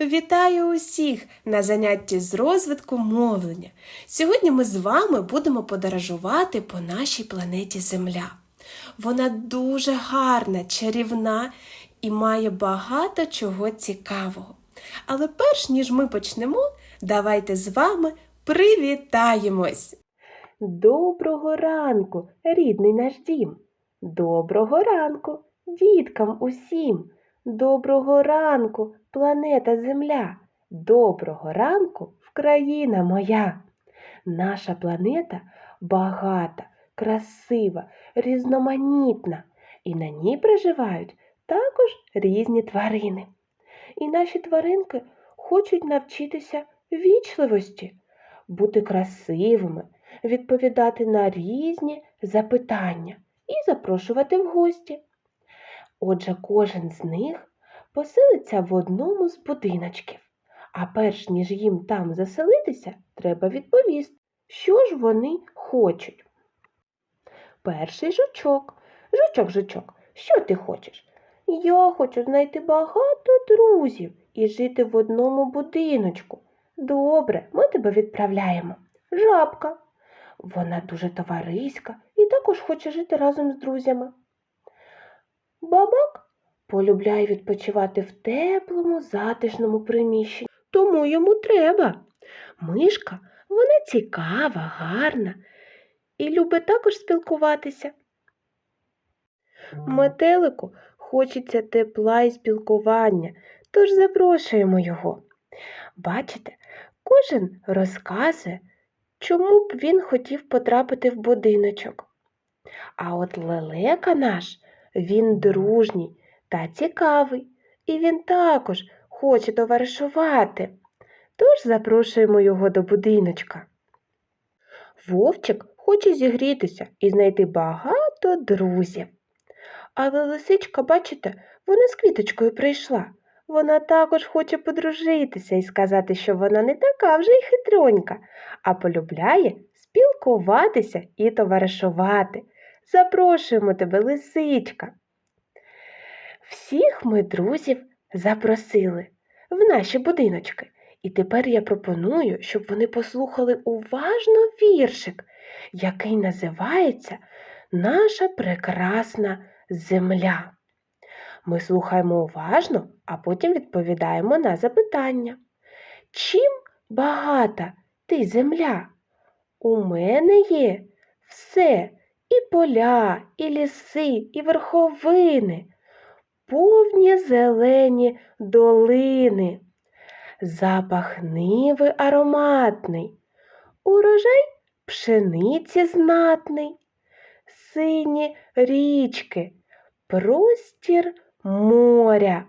Вітаю усіх на занятті з розвитку мовлення. Сьогодні ми з вами будемо подорожувати по нашій планеті Земля. Вона дуже гарна, чарівна і має багато чого цікавого. Але перш ніж ми почнемо, давайте з вами привітаємось. Доброго ранку, рідний наш дім. Доброго ранку, діткам усім. Доброго ранку, планета Земля. Доброго ранку, Вкраїна моя. Наша планета багата, красива, різноманітна, і на ній проживають також різні тварини. І наші тваринки хочуть навчитися вічливості, бути красивими, відповідати на різні запитання і запрошувати в гості. Отже, кожен з них поселиться в одному з будиночків, а перш ніж їм там заселитися, треба відповісти, що ж вони хочуть. Перший жучок. Жучок, жучок, що ти хочеш? Я хочу знайти багато друзів і жити в одному будиночку. Добре, ми тебе відправляємо. Жабка. Вона дуже товариська і також хоче жити разом з друзями. Бабак полюбляє відпочивати в теплому, затишному приміщенні, тому йому треба. Мишка, вона цікава, гарна і любить також спілкуватися. Метелику хочеться тепла і спілкування, тож запрошуємо його. Бачите, кожен розказує, чому б він хотів потрапити в будиночок. А от лелека наш, він дружній та цікавий, і він також хоче товаришувати. Тож запрошуємо його до будиночка. Вовчик хоче зігрітися і знайти багато друзів. Але лисичка, бачите, вона з квіточкою прийшла. Вона також хоче подружитися і сказати, що вона не така вже й хитронька, а полюбляє спілкуватися і товаришувати. Запрошуємо тебе, лисичка. Всіх ми друзів запросили в наші будиночки. І тепер я пропоную, щоб вони послухали уважно віршик, який називається Наша прекрасна земля. Ми слухаємо уважно, а потім відповідаємо на запитання. Чим багата ти земля? У мене є все і поля, і ліси, і верховини, повні зелені долини, запах ниви ароматний, урожай пшениці знатний, сині річки, простір моря.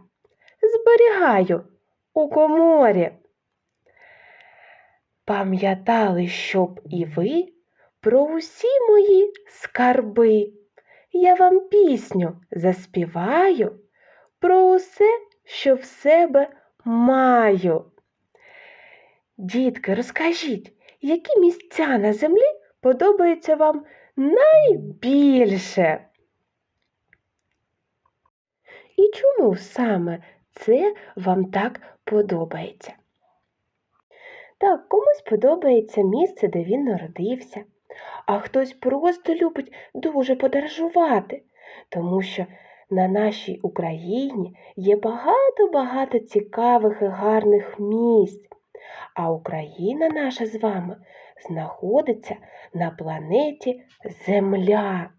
Зберігаю у коморі. Пам'ятали, щоб і ви про усі мої скарби. Я вам пісню заспіваю про усе, що в себе маю. Дітки, розкажіть, які місця на землі подобаються вам найбільше? І чому саме це вам так подобається? Так, комусь подобається місце, де він народився, а хтось просто любить дуже подорожувати, тому що на нашій Україні є багато-багато цікавих і гарних місць, а Україна наша з вами знаходиться на планеті Земля.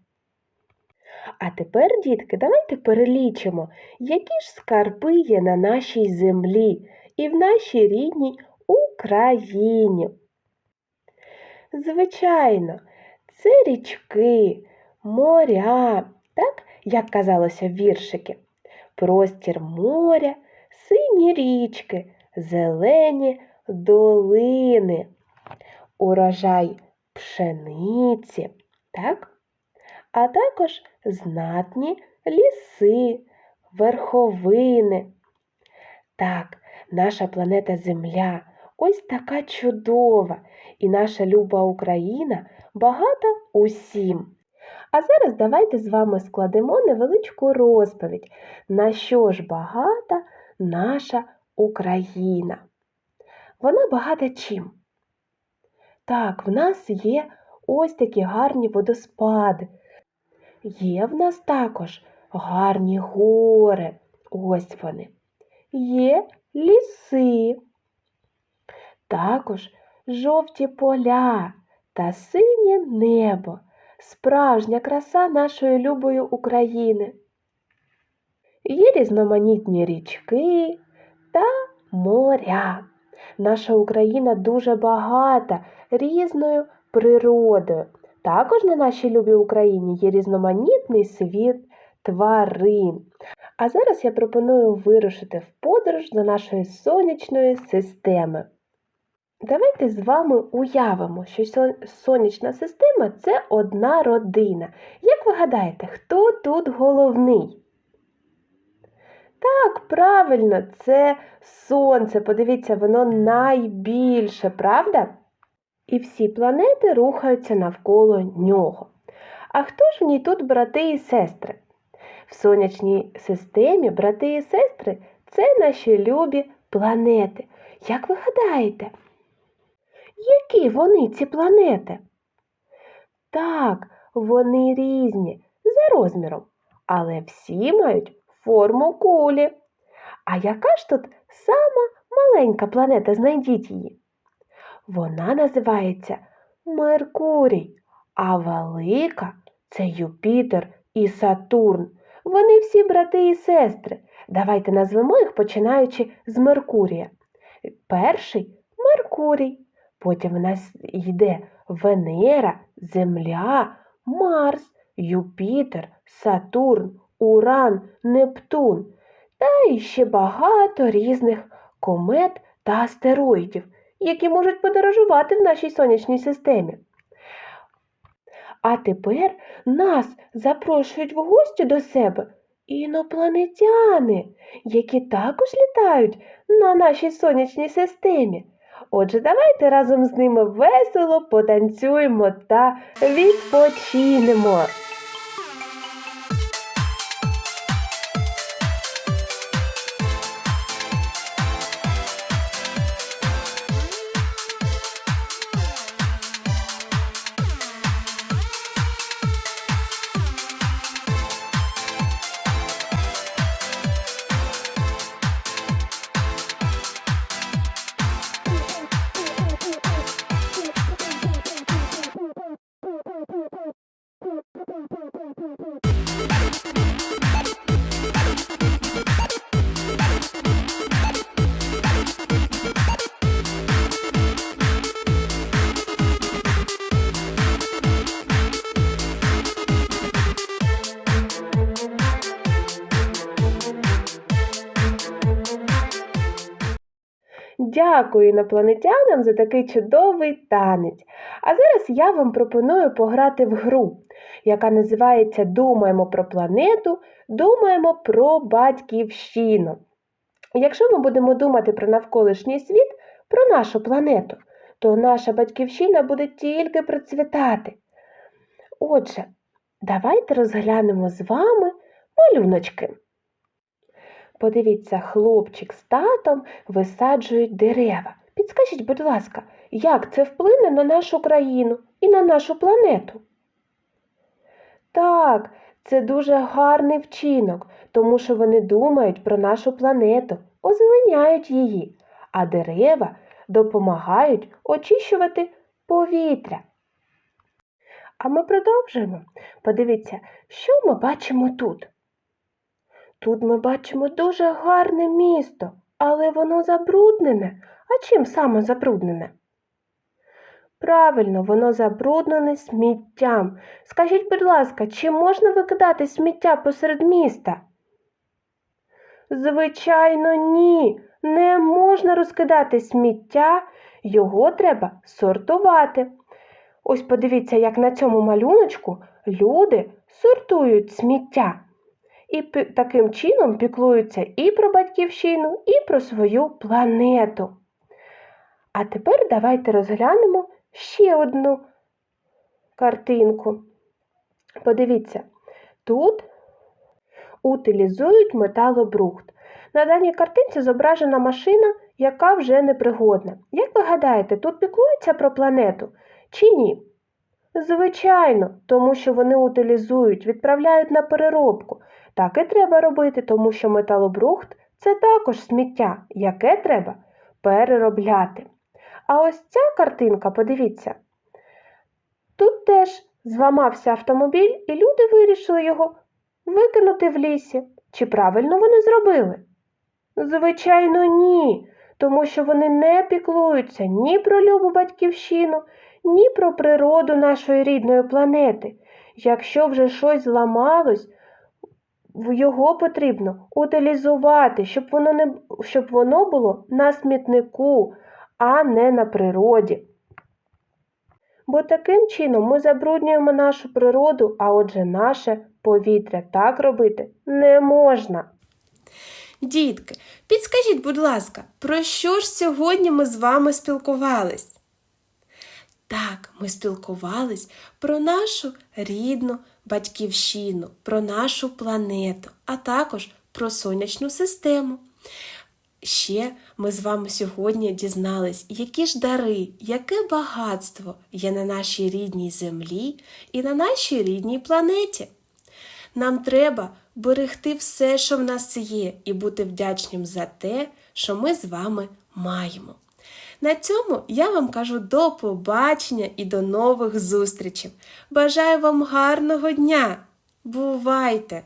А тепер, дітки, давайте перелічимо, які ж скарби є на нашій землі і в нашій рідній Україні. Звичайно, це річки, моря, так, як казалося в віршики, простір моря, сині річки, зелені долини, урожай пшениці, так? а також знатні ліси, верховини. Так, наша планета Земля ось така чудова, і наша люба Україна багата усім. А зараз давайте з вами складемо невеличку розповідь, на що ж багата наша Україна. Вона багата чим? Так, в нас є ось такі гарні водоспади. Є в нас також гарні гори. Ось вони. Є ліси. Також жовті поля та синє небо. Справжня краса нашої любої України. Є різноманітні річки та моря. Наша Україна дуже багата різною природою. Також на нашій любій Україні є різноманітний світ тварин. А зараз я пропоную вирушити в подорож до нашої сонячної системи. Давайте з вами уявимо, що сонячна система це одна родина. Як ви гадаєте, хто тут головний? Так, правильно, це сонце. Подивіться, воно найбільше, правда? І всі планети рухаються навколо нього. А хто ж в ній тут брати і сестри? В сонячній системі брати і сестри це наші любі планети. Як ви гадаєте? Які вони ці планети? Так, вони різні за розміром, але всі мають форму кулі. А яка ж тут сама маленька планета, знайдіть її? Вона називається Меркурій, а велика це Юпітер і Сатурн. Вони всі брати і сестри. Давайте назвемо їх, починаючи з Меркурія. Перший Меркурій. Потім в нас йде Венера, Земля, Марс, Юпітер, Сатурн, Уран, Нептун та іще багато різних комет та астероїдів, які можуть подорожувати в нашій сонячній системі. А тепер нас запрошують в гості до себе інопланетяни, які також літають на нашій сонячній системі. Отже, давайте разом з ними весело потанцюємо та відпочинемо. Дякую інопланетянам за такий чудовий танець. А зараз я вам пропоную пограти в гру, яка називається Думаємо про планету, думаємо про батьківщину. Якщо ми будемо думати про навколишній світ, про нашу планету, то наша батьківщина буде тільки процвітати. Отже, давайте розглянемо з вами малюночки. Подивіться, хлопчик з татом висаджують дерева. Підскажіть, будь ласка, як це вплине на нашу країну і на нашу планету? Так, це дуже гарний вчинок, тому що вони думають про нашу планету, озеленяють її, а дерева допомагають очищувати повітря. А ми продовжуємо. Подивіться, що ми бачимо тут. Тут ми бачимо дуже гарне місто, але воно забруднене. А чим саме забруднене? Правильно, воно забруднене сміттям. Скажіть, будь ласка, чи можна викидати сміття посеред міста? Звичайно, ні. Не можна розкидати сміття, його треба сортувати. Ось подивіться, як на цьому малюночку люди сортують сміття і таким чином піклуються і про батьківщину, і про свою планету. А тепер давайте розглянемо ще одну картинку. Подивіться, тут утилізують металобрухт. На даній картинці зображена машина, яка вже непригодна. Як ви гадаєте, тут піклуються про планету чи ні? Звичайно, тому що вони утилізують, відправляють на переробку. Так і треба робити, тому що металобрухт це також сміття, яке треба переробляти. А ось ця картинка, подивіться, тут теж зламався автомобіль, і люди вирішили його викинути в лісі. Чи правильно вони зробили? Звичайно, ні, тому що вони не піклуються ні про любу батьківщину, ні про природу нашої рідної планети. Якщо вже щось зламалось, його потрібно утилізувати, щоб воно, не, щоб воно було на смітнику, а не на природі. Бо таким чином ми забруднюємо нашу природу, а отже наше повітря. Так робити не можна. Дітки, підскажіть, будь ласка, про що ж сьогодні ми з вами спілкувались? Так, ми спілкувались про нашу рідну батьківщину, про нашу планету, а також про сонячну систему. Ще ми з вами сьогодні дізнались, які ж дари, яке багатство є на нашій рідній землі і на нашій рідній планеті. Нам треба берегти все, що в нас є, і бути вдячним за те, що ми з вами маємо. На цьому я вам кажу до побачення і до нових зустрічей. Бажаю вам гарного дня! Бувайте!